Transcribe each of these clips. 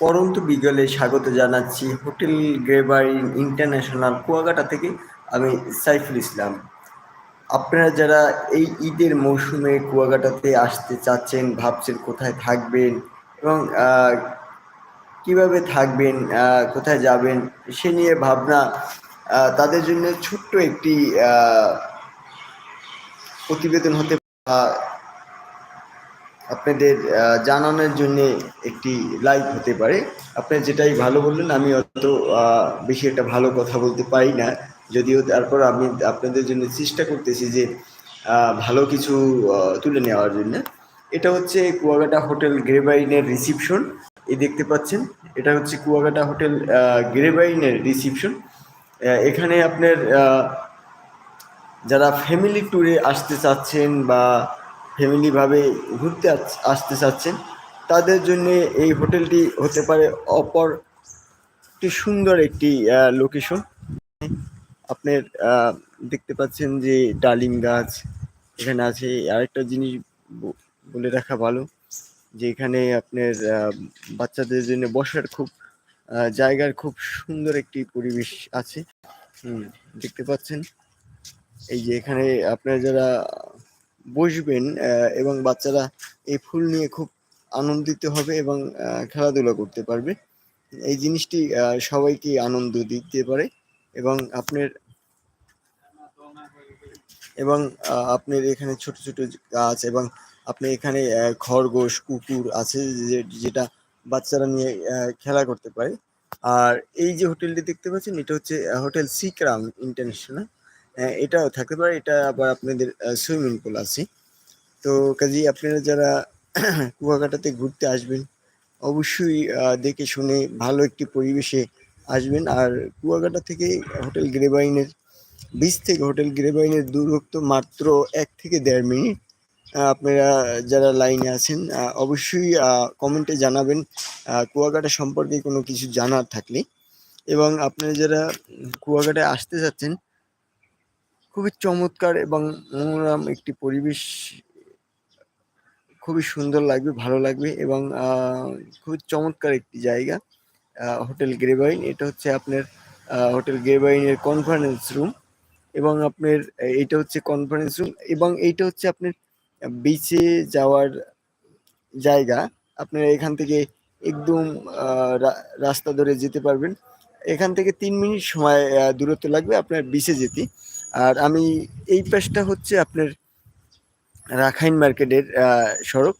পরন্ত বিকেলে স্বাগত জানাচ্ছি হোটেল গ্রেভাইন ইন্টারন্যাশনাল কুয়াকাটা থেকে আমি সাইফুল ইসলাম। আপনারা যারা এই ঈদের মৌসুমে কুয়াকাটাতে আসতে চাচ্ছেন, ভাবছেন কোথায় থাকবেন এবং কীভাবে থাকবেন কোথায় যাবেন সে নিয়ে ভাবনা তাদের জন্য ছোট্ট একটি প্রতিবেদন হতে আপনাদের জানানোর জন্য একটি লাইভ হতে পারে। আপনি যেটাই ভালো বললেন, আমি অত বেশি একটা ভালো কথা বলতে পারি না। যদিও তারপর আমি আপনাদের জন্য চেষ্টা করতেছি যে ভালো কিছু তুলে নেওয়ার জন্য। এটা হচ্ছে কুয়াকাটা হোটেল গ্রেবাইনের রিসিপশন। এই দেখতে পাচ্ছেন, এটা হচ্ছে কুয়াকাটা হোটেল গ্রেবাইনের রিসিপশন। এখানে আপনার যারা ফ্যামিলি ট্যুরে আসতে চাচ্ছেন বা ফ্যামিলিভাবে ঘুরতে আসতে চাচ্ছেন, তাদের জন্য এই হোটেলটি হতে পারে অপর একটি সুন্দর একটি লোকেশন আপনার দেখতে পাচ্ছেন যে ডালিম গাছ এখানে আছে। আরেকটা জিনিস বলে রাখা ভালো যে এখানে আপনার বাচ্চাদের জন্য বসার খুব জায়গার খুব সুন্দর একটি পরিবেশ আছে। হুম, দেখতে পাচ্ছেন। এই যে এখানে আপনারা যারা বসবেন এবং বাচ্চারা এই ফুল নিয়ে খুব আনন্দিত হবে এবং খেলাধুলা করতে পারবে। এই জিনিসটি সবাইকে আনন্দ দিতে পারে এবং আপনার এবং আপনার এখানে ছোট ছোট গাছ এবং আপনি এখানে খরগোশ, কুকুর আছে যেটা বাচ্চারা নিয়ে খেলা করতে পারে। আর এই যে হোটেলটি দেখতে পাচ্ছেন, এটা হচ্ছে হোটেল সিকরাম ইন্টারন্যাশনাল। এটাও থাকতে পারে, এটা আবার আপনাদের সুইমিং পুল আছে। তো কাজেই আপনারা যারা কুয়াকাটাতে ঘুরতে আসবেন, অবশ্যই দেখে শুনে ভালো একটি পরিবেশে আসবেন। আর কুয়াকাটা থেকে হোটেল গ্রেবাইনের, বিচ থেকে হোটেল গ্রেবাইনের দূরত্ব মাত্র এক থেকে দেড় মিনিট। আপনারা যারা লাইনে আছেন অবশ্যই কমেন্টে জানাবেন কুয়াকাটা সম্পর্কে কোনো কিছু জানার থাকলে। এবং আপনারা যারা কুয়াকাটায় আসতে চাচ্ছেন খুবই চমৎকার এবং মনোরম একটি পরিবেশ। খুবই সুন্দর লাগবে, ভালো লাগবে এবং খুবই চমৎকার একটি জায়গা হোটেল গ্রেবাইন। এটা হচ্ছে আপনার হোটেল গ্রেবাইনের কনফারেন্স রুম এবং আপনার এটা হচ্ছে কনফারেন্স রুম এবং এইটা হচ্ছে আপনার বিচে যাওয়ার জায়গা। আপনারা এখান থেকে একদম রাস্তা ধরে যেতে পারবেন। এখান থেকে তিন মিনিট সময় দূরত্ব লাগবে আপনার বিচে যেতে। আর আমি এই পাশটা হচ্ছে আপনার রাখাইন মার্কেটের সড়ক।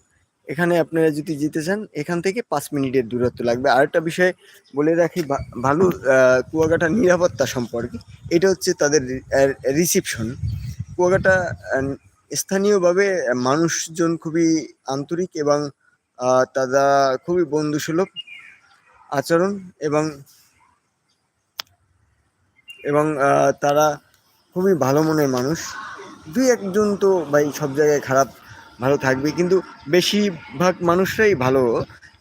এখানে আপনারা যদি যেতে চান, এখান থেকে পাঁচ মিনিটের দূরত্ব লাগবে। আরেকটা বিষয় বলে রাখি ভালো কুয়াকাটা নিরাপত্তা সম্পর্কে, এটা হচ্ছে তাদের রিসিপশন কুয়াকাটা স্থানীয়ভাবে মানুষজন খুবই আন্তরিক এবং তারা খুবই বন্ধুসুলভ আচরণ এবং এবং তারা খুবই ভালো মনের মানুষ। দুই একজন তো ভাই সব জায়গায় খারাপ, ভালো থাকবে, কিন্তু বেশিরভাগ মানুষরাই ভালো।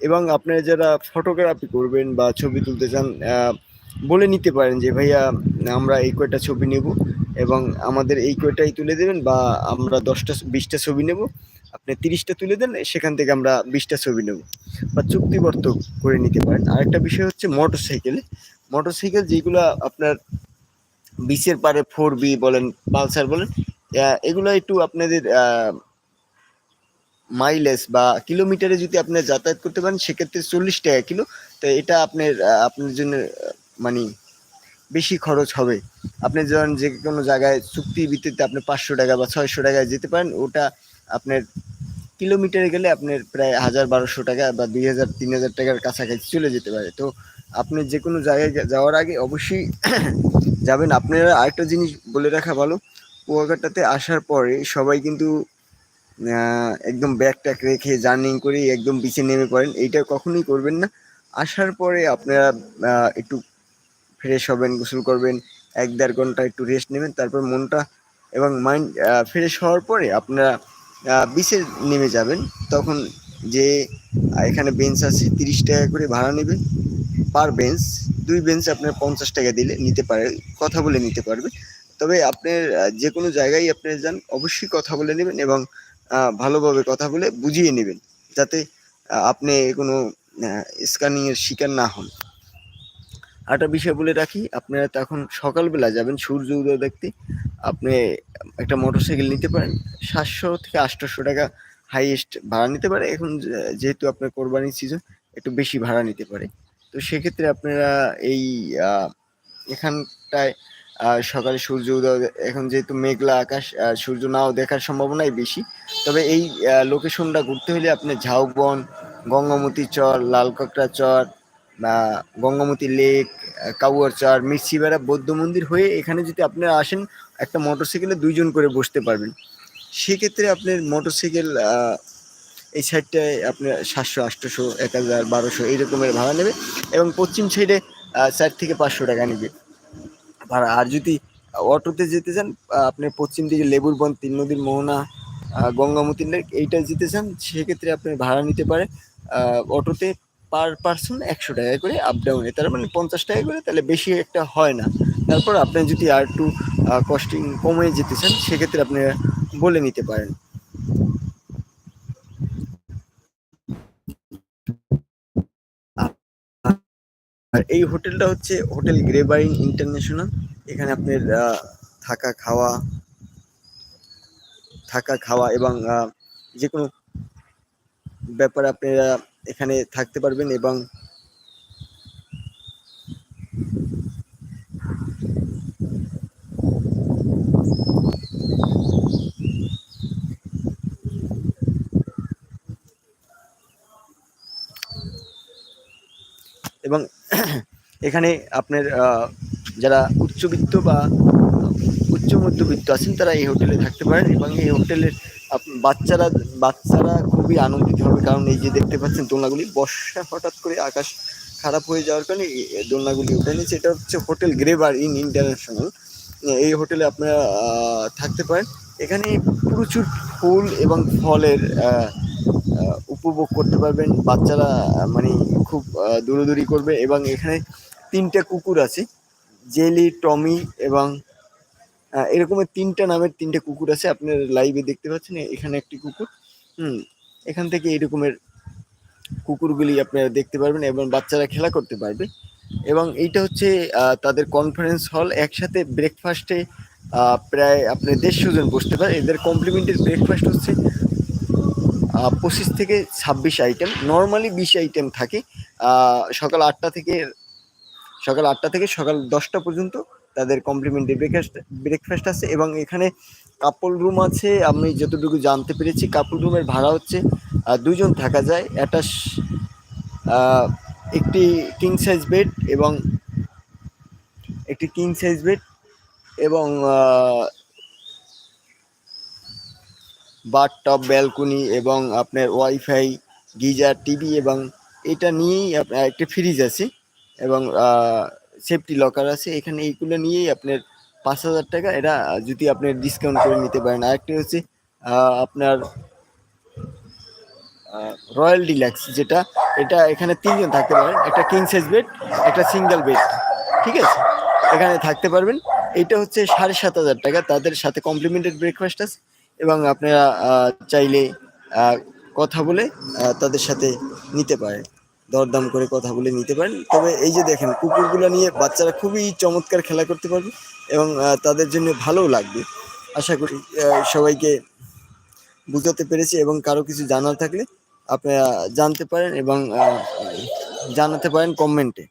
এবং আপনারা যারা ফটোগ্রাফি করবেন বা ছবি তুলতে চান বলে নিতে পারেন যে, ভাইয়া, আমরা এই কয়টা ছবি নেব এবং আমাদের এই কয়টাই তুলে দেবেন বা আমরা দশটা, বিশটা ছবি নেব। আপনি তিরিশটা তুলে দেন, সেখান থেকে আমরা বিশটা ছবি নেব। বা চুক্তিবর্ত করে নিতে পারেন। আরেকটা বিষয় হচ্ছে মোটর সাইকেলে মোটর সাইকেল যেগুলো আপনার বিচের পারে ফোর বি বলেন, পালসার বলেন এগুলো একটু আপনাদের মাইলেজ বা কিলোমিটারে যদি আপনি যাতায়াত করতে পারেন, সেক্ষেত্রে চল্লিশ টাকা কিলো। তো এটা আপনার আপনার জন্য মানে বেশি খরচ হবে। আপনি যখন যে কোনো জায়গায় চুক্তি ভিত্তিতে আপনি পাঁচশো টাকা বা ছয়শো টাকায় যেতে পারেন, ওটা আপনার কিলোমিটারে গেলে আপনার প্রায় হাজার বারোশো টাকা বা দুই হাজার, তিন হাজার টাকার কাছাকাছি চলে যেতে পারে। তো আপনি যে কোনো জায়গায় যাওয়ার আগে অবশ্যই যাবেন। আপনারা আরেকটা জিনিস বলে রাখা ভালো, কুয়াকাটাতে আসার পরে সবাই কিন্তু একদম ব্যাগ ট্যাগ রেখে জার্নিং করে একদম বিচে নেমে পড়েন। এইটা কখনোই করবেন না। আসার পরে আপনারা একটু ফ্রেশ হবেন, গোসল করবেন, এক দেড় ঘণ্টা একটু রেস্ট নেবেন, তারপর মনটা এবং মাইন্ড ফ্রেশ হওয়ার পরে আপনারা বিচে নেমে যাবেন, তখন যে এখানে বেঞ্চ আছে তিরিশ টাকা করে ভাড়া নেবে। পার বেঞ্চ দুই বেঞ্চ আপনার পঞ্চাশ টাকা দিলে নিতে পারে, কথা বলে নিতে পারবে। তবে আপনার যে কোনো জায়গায় আপনি যান, অবশ্যই কথা বলে নেবেন এবং ভালোভাবে কথা বলে বুঝিয়ে নেবেন, যাতে আপনি কোনো স্ক্যানিংয়ের শিকার না হন। আরেকটা বিষয় বলে রাখি, আপনারা তখন সকালবেলা যাবেন, সূর্য উদয় দেখতে। আপনি একটা মোটরসাইকেল নিতে পারেন, সাতশো থেকে আটশোশো টাকা হাইয়েস্ট ভাড়া নিতে পারে। এখন যেহেতু আপনার কোরবানির সিজন একটু বেশি ভাড়া নিতে পারে। তো সেক্ষেত্রে আপনারা এই এখানটায় সকালে সূর্য উদয়, এখন যেহেতু মেঘলা আকাশ সূর্য নাও দেখার সম্ভাবনাই বেশি। তবে এই লোকেশনটা ঘুরতে হলে আপনি ঝাউবন, গঙ্গামতি চর, লালকাঁকড়া চর বা গঙ্গামতি লেক কাউয়ার চর মির্চিবেড়া বৌদ্ধ মন্দির হয়ে এখানে যদি আপনারা আসেন একটা মোটরসাইকেলে দুইজন করে বসতে পারবেন। সেক্ষেত্রে আপনার মোটরসাইকেল এই সাইডটায় আপনার সাতশো আটশোশো এক হাজার বারোশো এইরকমের ভাড়া নেবে এবং পশ্চিম সাইডে চার থেকে পাঁচশো টাকা নেবে। ভাড়া আর যদি অটোতে যেতে চান আহ, আপনি পশ্চিম দিকে লেবুর বন তিন নদীর মোহনা গঙ্গামতি লেক এইটা যেতে চান সেক্ষেত্রে আপনি ভাড়া নিতে পারে অটোতে পার পার্সন একশো টাকা করে আপ ডাউনে তার মানে পঞ্চাশ টাকা করে তাহলে বেশি একটা হয় না। তারপর আপনি যদি আর একটু কস্টিং কমে যেতে চান, সেক্ষেত্রে আপনি বলে নিতে পারেন। আর এই হোটেলটা হচ্ছে হোটেল গ্রেবাইন ইন্টারন্যাশনাল। এখানে আপনার থাকা খাওয়া থাকা খাওয়া এবং যে কোনো ব্যাপারে আপনারা এখানে থাকতে পারবেন এবং এবং এখানে আপনার যারা উচ্চবিত্ত বা উচ্চ মধ্যবিত্ত আছেন, তারা এই হোটেলে থাকতে পারেন এবং এই হোটেলের বাচ্চারা বাচ্চারা খুবই আনন্দিত হবে, কারণ এই যে দেখতে পাচ্ছেন দোলনাগুলি, বর্ষা হঠাৎ করে আকাশ খারাপ হয়ে যাওয়ার কারণে দোলনাগুলি উঠে নিয়েছে। এটা হচ্ছে হোটেল গ্রেবার ইন ইন্টারন্যাশনাল। এই হোটেলে আপনারা থাকতে পারেন। এখানে প্রচুর ফুল এবং ফলের উপভোগ করতে পারবেন। বাচ্চারা মানে খুব দৌড়াদৌড়ি করবে এবং এখানে তিনটা কুকুর আছে, জেলি, টমি এবং এরকমের তিনটা নামের তিনটে কুকুর আছে, আপনার লাইভে দেখতে পাচ্ছেন, এখানে একটি কুকুর। হুম, এখান থেকে এরকমের কুকুরগুলি আপনারা দেখতে পারবেন এবং বাচ্চারা খেলা করতে পারবে। এবং এইটা হচ্ছে তাদের কনফারেন্স হল একসাথে ব্রেকফাস্টে প্রায় আপনি দেড়শো জন বসতে পারে। এদের কমপ্লিমেন্টারি ব্রেকফাস্ট হচ্ছে পঁচিশ থেকে ছাব্বিশ আইটেম নর্মালি বিশ আইটেম থাকে সকাল আটটা থেকে, সকাল আটটা থেকে সকাল দশটা পর্যন্ত। তাদের কমপ্লিমেন্টারি ব্রেকফাস্ট ব্রেকফাস্ট আছে এবং এখানে কাপল রুম আছে, আমি যতটুকু জানতে পেরেছি কাপল রুমের ভাড়া হচ্ছে দুজন থাকা যায় একটা একটি কিং সাইজ বেড এবং একটি কিং সাইজ বেড এবং বার টপ ব্যালকনি এবং আপনার ওয়াইফাই গিজার টিভি এবং এটা নিয়েই একটা ফ্রিজ আছে এবং সেফটি লকার আছে। এখানে এইগুলো নিয়েই আপনার পাঁচ হাজার টাকা। এটা যদি আপনি ডিসকাউন্ট করে নিতে পারেন। আরেকটি হচ্ছে আপনার রয়্যাল ডিলাক্স যেটা, এটা এখানে তিনজন থাকতে পারেন। একটা কিং সাইজ বেড একটা সিঙ্গেল বেড ঠিক আছে? এখানে থাকতে পারবেন। এটা হচ্ছে সাড়ে সাত হাজার টাকা। তাদের সাথে কমপ্লিমেন্টেড ব্রেকফাস্ট আছে এবং আপনারা চাইলে কথা বলে তাদের সাথে নিতে পারেন। দরদাম করে কথা বলে নিতে পারেন। তবে এই যে দেখেন, কুকুরগুলো নিয়ে বাচ্চারা খুবই চমৎকার খেলা করতে পারবে এবং তাদের জন্য ভালোও লাগবে। আশা করি সবাইকে বুঝাতে পেরেছি এবং কারও কিছু জানার থাকলে আপনারা জানতে পারেন এবং জানাতে পারেন কমেন্টে।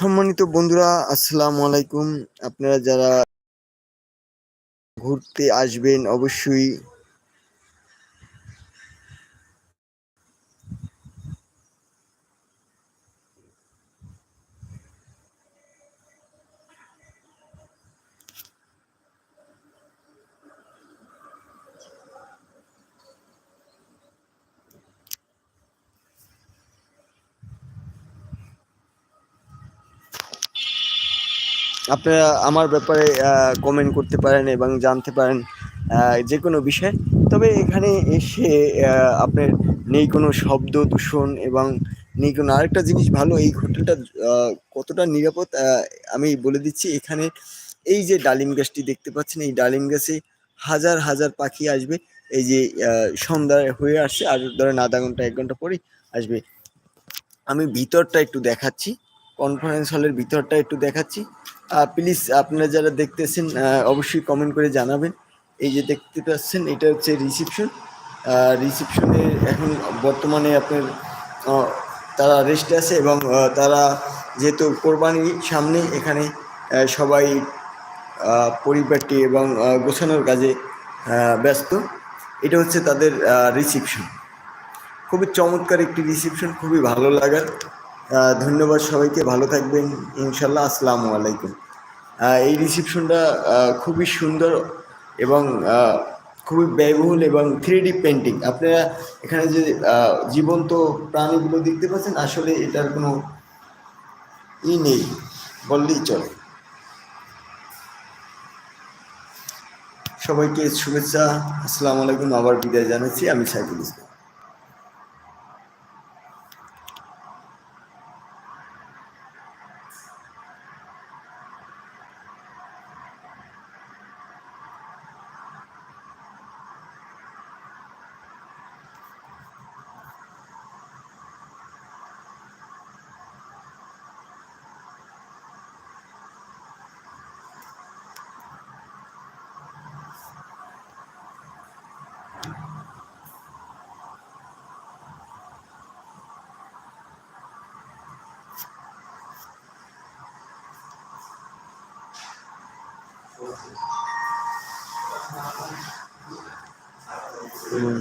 সম্মানিত বন্ধুরা আসসালামু আলাইকুম। আপনারা যারা ঘুরতে আসবেন অবশ্যই আপনারা আমার ব্যাপারে কমেন্ট করতে পারেন এবং জানতে পারেন যে কোনো বিষয়। তবে এখানে এসে আপনার নেই কোনো শব্দ দূষণ এবং নেই কোনো আরেকটা জিনিস ভালো, এই হোটেলটা কতটা নিরাপদ আমি বলে দিচ্ছি। এখানে এই যে ডালিম গাছটি দেখতে পাচ্ছেন, এই ডালিম গাছে হাজার হাজার পাখি আসবে। এই যে সন্ধ্যা হয়ে আসছে, আর ধরেন আধা ঘণ্টা, এক ঘণ্টা পরেই আসবে। আমি ভিতরটা একটু দেখাচ্ছি কনফারেন্স হলের ভিতরটা একটু দেখাচ্ছি। প্লিজ আপনারা যারা দেখতেছেন অবশ্যই কমেন্ট করে জানাবেন। এই যে দেখতে পাচ্ছেন, এটা হচ্ছে রিসিপশন রিসিপশনে এখন বর্তমানে আপনার তারা রেস্টে আছে এবং তারা যেহেতু কোরবানি সামনে, এখানে সবাই পরিবারটি এবং গোছানোর কাজে ব্যস্ত। এটা হচ্ছে তাদের রিসিপশন খুবই চমৎকার একটি রিসিপশন খুবই ভালো লাগার। ধন্যবাদ সবাইকে, ভালো থাকবেন, ইনশাল্লাহ, আসসালামু আলাইকুম। এই রিসিপশনটা খুবই সুন্দর এবং খুবই ব্যয়বহুল এবং থ্রি ডি পেন্টিং আপনারা এখানে যে জীবন্ত প্রাণীগুলো দেখতে পাচ্ছেন, আসলে এটার কোনো ই নেই, বললেই চলে। সবাইকে শুভেচ্ছা, আসসালামু আলাইকুম, আবার বিদায় জানাচ্ছি, আমি সাইফুল ইসলাম। হুম।